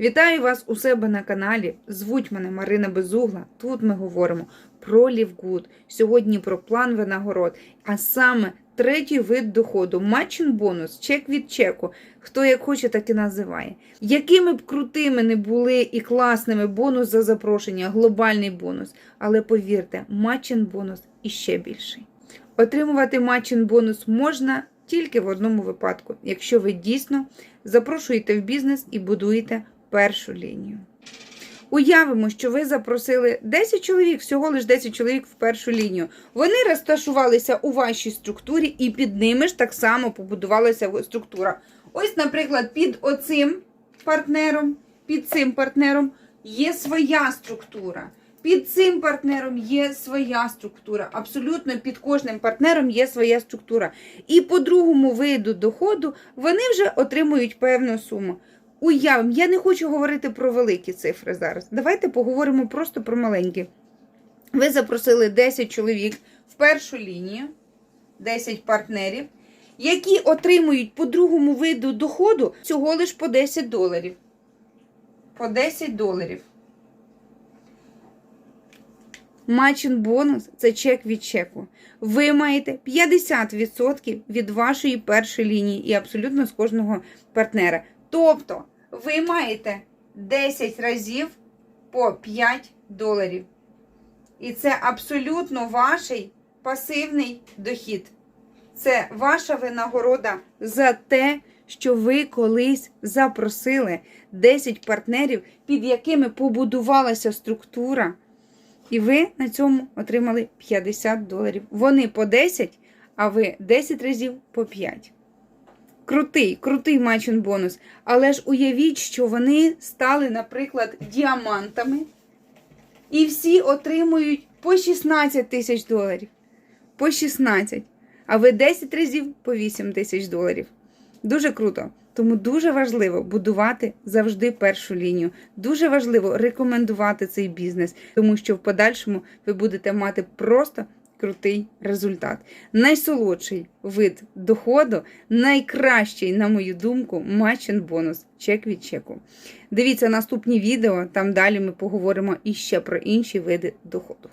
Вітаю вас у себе на каналі. Звуть мене Марина Безугла. Тут ми говоримо про Лівгуд. Сьогодні про план винагород, а саме третій вид доходу матчин бонус, чек від чеку. Хто як хоче, так і називає. Якими б крутими не були і класними бонус за запрошення, глобальний бонус. Але повірте, матчин бонус іще більший. Отримувати матчин бонус можна тільки в одному випадку, якщо ви дійсно запрошуєте в бізнес і будуєте першу лінію. Уявимо, що ви запросили 10 чоловік, всього лише 10 чоловік в першу лінію. Вони розташувалися у вашій структурі, і під ними ж так само побудувалася структура. Ось, наприклад, під оцим партнером, під цим партнером є своя структура. Під цим партнером є своя структура. Абсолютно під кожним партнером є своя структура. І по другому виду доходу вони вже отримують певну суму. Уявимо, я не хочу говорити про великі цифри зараз. Давайте поговоримо просто про маленькі. Ви запросили 10 чоловік в першу лінію, 10 партнерів, які отримують по другому виду доходу всього лиш по 10 доларів. По 10 доларів. Матчин бонус це чек від чеку. Ви маєте 50% від вашої першої лінії і абсолютно з кожного партнера. Тобто ви маєте 10 разів по 5 доларів. І це абсолютно ваш пасивний дохід. Це ваша винагорода за те, що ви колись запросили 10 партнерів, під якими побудувалася структура. І ви на цьому отримали 50 доларів. Вони по 10, а ви 10 разів по 5. Крутий, крутий матчин бонус. Але ж уявіть, що вони стали, наприклад, діамантами. І всі отримують по 16 тисяч доларів. По 16. А ви 10 разів по 8 тисяч доларів. Дуже круто. Тому дуже важливо будувати завжди першу лінію. Дуже важливо рекомендувати цей бізнес, тому що в подальшому ви будете мати просто крутий результат. Найсолодший вид доходу, найкращий, на мою думку, матчен бонус. Чек від чеку. Дивіться наступні відео, там далі ми поговоримо іще про інші види доходу.